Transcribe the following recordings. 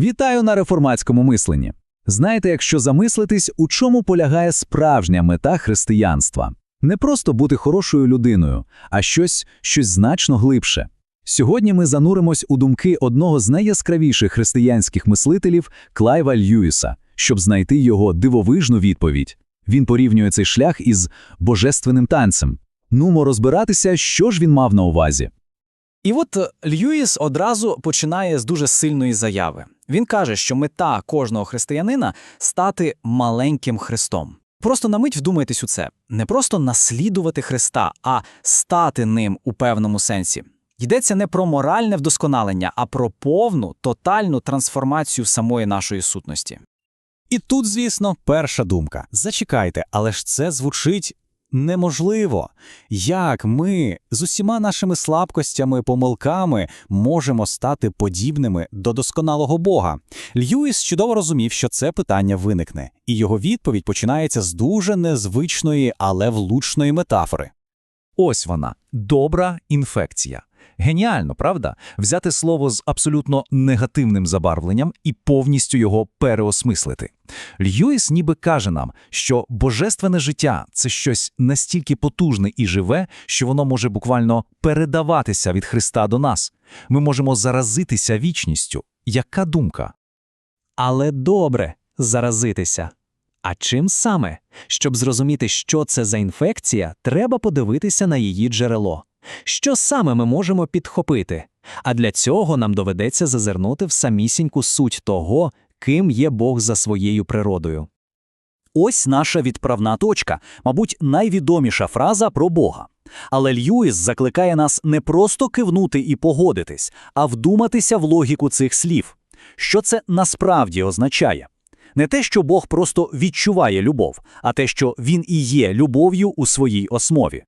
Вітаю на реформатському мисленні. Знаєте, якщо замислитись, у чому полягає справжня мета християнства? Не просто бути хорошою людиною, а щось, щось значно глибше. Сьогодні ми зануримось у думки одного з найяскравіших християнських мислителів Клайва Льюіса, щоб знайти його дивовижну відповідь. Він порівнює цей шлях із божественним танцем. Нумо розбиратися, що ж він мав на увазі. І от е, Льюіс одразу починає з дуже сильної заяви. Він каже, що мета кожного християнина стати маленьким Христом. Просто на мить вдумайтесь у це. Не просто наслідувати Христа, а стати ним у певному сенсі. Йдеться не про моральне вдосконалення, а про повну, тотальну трансформацію самої нашої сутності. І тут, звісно, перша думка. Зачекайте, але ж це звучить неможливо. Як ми з усіма нашими слабкостями, помилками можемо стати подібними до досконалого Бога? Льюіс чудово розумів, що це питання виникне, і його відповідь починається з дуже незвичної, але влучної метафори. Ось вона добра інфекція. Геніально, правда? Взяти слово з абсолютно негативним забарвленням і повністю його переосмислити. Льюіс ніби каже нам, що божественне життя це щось настільки потужне і живе, що воно може буквально передаватися від Христа до нас. Ми можемо заразитися вічністю. Яка думка? Але добре заразитися. А чим саме? Щоб зрозуміти, що це за інфекція, треба подивитися на її джерело. Що саме ми можемо підхопити? А для цього нам доведеться зазирнути в самісіньку суть того, ким є Бог за своєю природою. Ось наша відправна точка, мабуть, найвідоміша фраза про Бога. Але Льюіс закликає нас не просто кивнути і погодитись, а вдуматися в логіку цих слів. Що це насправді означає? Не те, що Бог просто відчуває любов, а те, що Він і є любов'ю у своїй основі.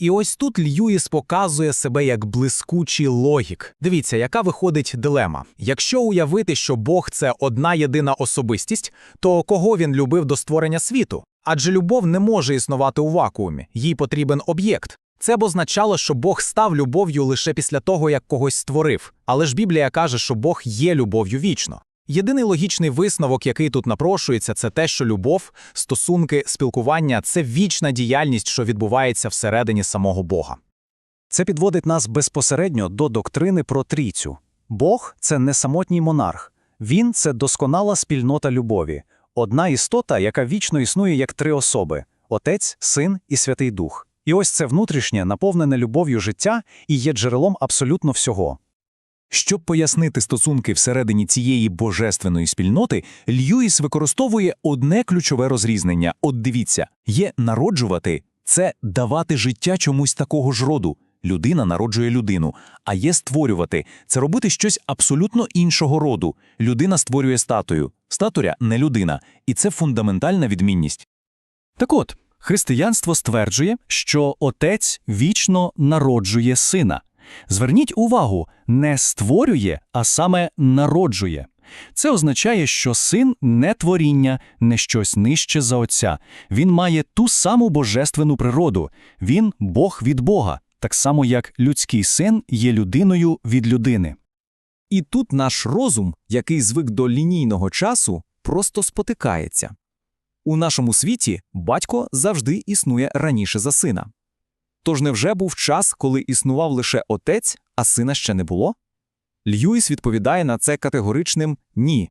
І ось тут Льюіс показує себе як блискучий логік. Дивіться, яка виходить дилема. Якщо уявити, що Бог це одна єдина особистість, то кого він любив до створення світу? Адже любов не може існувати у вакуумі, їй потрібен об'єкт. Це б означало, що Бог став любов'ю лише після того, як когось створив. Але ж Біблія каже, що Бог є любов'ю вічно. Єдиний логічний висновок, який тут напрошується, це те, що любов, стосунки, спілкування це вічна діяльність, що відбувається всередині самого Бога. Це підводить нас безпосередньо до доктрини про трійцю. Бог це не самотній монарх, він це досконала спільнота любові, одна істота, яка вічно існує як три особи Отець, Син і Святий Дух. І ось це внутрішнє, наповнене любов'ю життя і є джерелом абсолютно всього. Щоб пояснити стосунки всередині цієї божественної спільноти, Льюіс використовує одне ключове розрізнення. От дивіться, є народжувати це давати життя чомусь такого ж роду. Людина народжує людину, а є створювати це робити щось абсолютно іншого роду. Людина створює статую, статуя не людина, і це фундаментальна відмінність. Так от, християнство стверджує, що отець вічно народжує сина. Зверніть увагу, не створює, а саме народжує. Це означає, що син не творіння, не щось нижче за отця. Він має ту саму божественну природу. Він Бог від Бога, так само як людський син є людиною від людини. І тут наш розум, який звик до лінійного часу, просто спотикається. У нашому світі батько завжди існує раніше за сина. Тож невже був час, коли існував лише отець, а сина ще не було? Льюіс відповідає на це категоричним ні.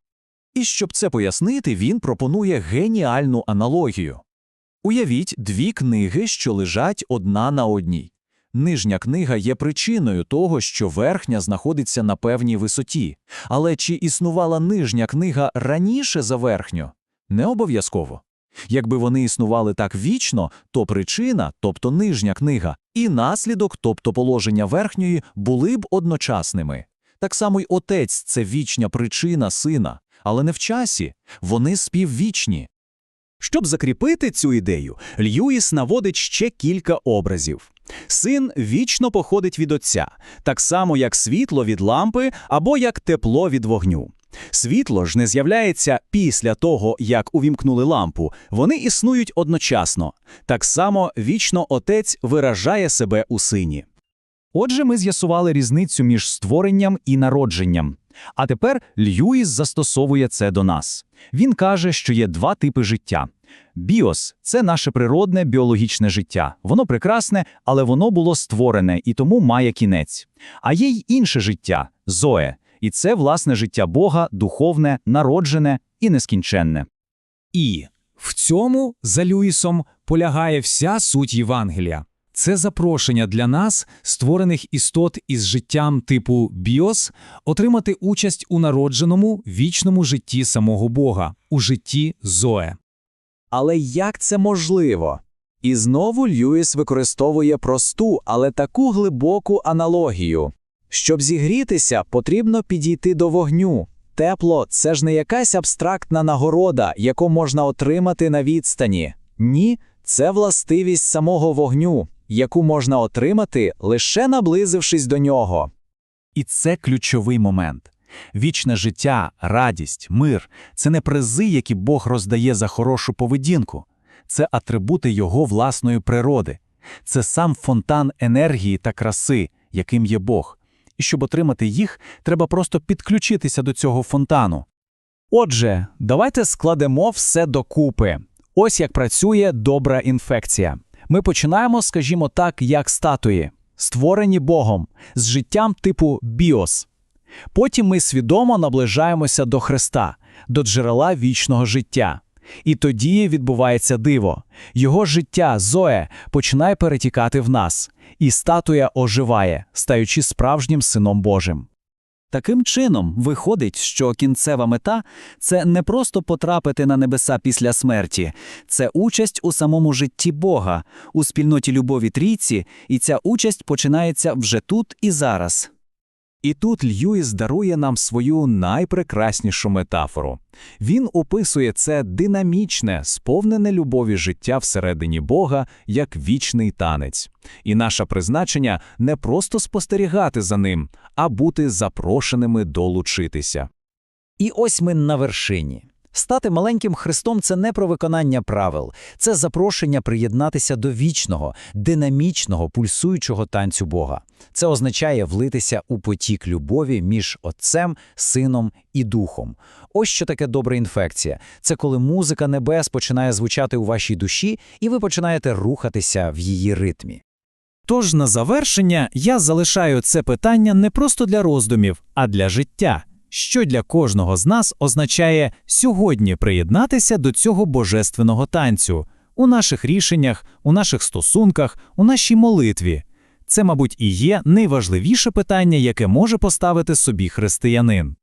І щоб це пояснити, він пропонує геніальну аналогію. Уявіть дві книги, що лежать одна на одній. Нижня книга є причиною того, що верхня знаходиться на певній висоті. Але чи існувала нижня книга раніше за верхню? Не обов'язково. Якби вони існували так вічно, то причина, тобто нижня книга, і наслідок, тобто положення верхньої, були б одночасними. Так само й отець це вічня причина сина, але не в часі, вони співвічні. Щоб закріпити цю ідею, Льюіс наводить ще кілька образів. Син вічно походить від отця, так само як світло від лампи або як тепло від вогню. Світло ж не з'являється після того, як увімкнули лампу, вони існують одночасно. Так само вічно отець виражає себе у сині. Отже, ми з'ясували різницю між створенням і народженням. А тепер Льюіс застосовує це до нас. Він каже, що є два типи життя. Біос це наше природне біологічне життя. Воно прекрасне, але воно було створене і тому має кінець. А є й інше життя зоe, і це власне життя Бога, духовне, народжене і нескінченне. І в цьому, за Люїсом, полягає вся суть Євангелія. Це запрошення для нас, створених істот із життям типу біос, отримати участь у народженому вічному житті самого Бога, у житті Зоe. Але як це можливо? І знову Льюіс використовує просту, але таку глибоку аналогію. Щоб зігрітися, потрібно підійти до вогню. Тепло це ж не якась абстрактна нагорода, яку можна отримати на відстані. Ні, це властивість самого вогню, яку можна отримати, лише наблизившись до нього. І це ключовий момент. Вічне життя, радість, мир це не призи, які Бог роздає за хорошу поведінку, це атрибути Його власної природи, це сам фонтан енергії та краси, яким є Бог. І щоб отримати їх, треба просто підключитися до цього фонтану. Отже, давайте складемо все докупи. Ось як працює добра інфекція. Ми починаємо, скажімо так, як статуї, створені Богом, з життям типу біос. Потім ми свідомо наближаємося до Христа, до джерела вічного життя. І тоді відбувається диво. Його життя, Зоe, починає перетікати в нас, і статуя оживає, стаючи справжнім сином Божим. Таким чином, виходить, що кінцева мета це не просто потрапити на небеса після смерті, це участь у самому житті Бога, у спільноті любові трійці, і ця участь починається вже тут і зараз. І тут Льюіс дарує нам свою найпрекраснішу метафору. Він описує це динамічне, сповнене любові життя всередині Бога як вічний танець. І наше призначення не просто спостерігати за ним, а бути запрошеними долучитися. І ось ми на вершині. Стати маленьким Христом це не про виконання правил, це запрошення приєднатися до вічного, динамічного, пульсуючого танцю Бога. Це означає влитися у потік любові між Отцем, Сином і Духом. Ось що таке добра інфекція. Це коли музика небес починає звучати у вашій душі, і ви починаєте рухатися в її ритмі. Тож на завершення я залишаю це питання не просто для роздумів, а для життя, що для кожного з нас означає сьогодні приєднатися до цього божественного танцю у наших рішеннях, у наших стосунках, у нашій молитві. Це, мабуть, і є найважливіше питання, яке може поставити собі християнин.